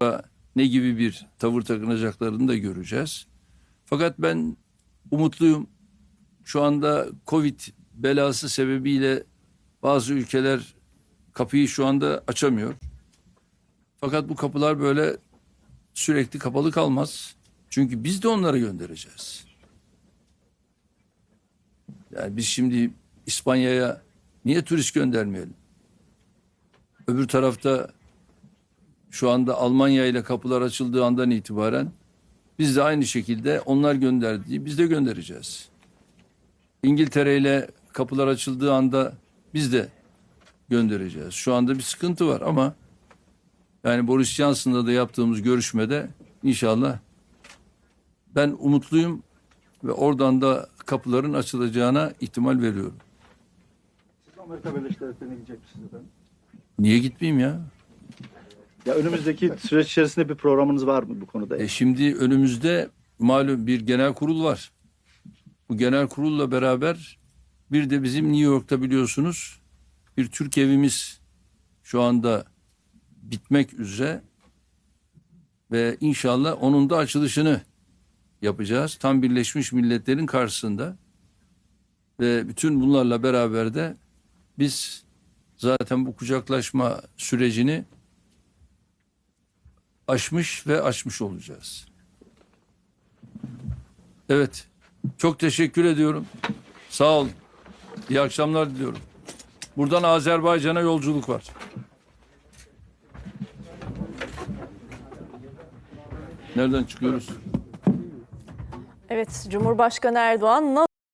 sonra ne gibi bir tavır takınacaklarını da göreceğiz. Fakat ben umutluyum. Şu anda Covid belası sebebiyle bazı ülkeler kapıyı şu anda açamıyor. Fakat bu kapılar böyle sürekli kapalı kalmaz. Çünkü biz de onlara göndereceğiz. Yani biz şimdi İspanya'ya niye turist göndermeyelim? Öbür tarafta şu anda Almanya ile kapılar açıldığı andan itibaren biz de aynı şekilde onlar gönderdiği biz de göndereceğiz. İngiltere ile kapılar açıldığı anda biz de göndereceğiz. Şu anda bir sıkıntı var ama yani Boris Johnson'la da yaptığımız görüşmede inşallah ben umutluyum ve oradan da kapıların açılacağına ihtimal veriyorum. Siz Amerika Birleşik Devletleri'ne gidecek misiniz efendim? Niye gitmeyeyim ya? Ya önümüzdeki süreç içerisinde bir programınız var mı bu konuda? E şimdi önümüzde malum bir genel kurul var. Bu genel kurulla beraber bir de bizim New York'ta biliyorsunuz bir Türk evimiz şu anda bitmek üzere ve inşallah onun da açılışını yapacağız. Tam Birleşmiş Milletler'in karşısında ve bütün bunlarla beraber de biz zaten bu kucaklaşma sürecini aşmış ve aşmış olacağız. Evet. Çok teşekkür ediyorum. Sağ olun. İyi akşamlar diliyorum. Buradan Azerbaycan'a yolculuk var. Nereden çıkıyoruz? Evet, Cumhurbaşkanı Erdoğan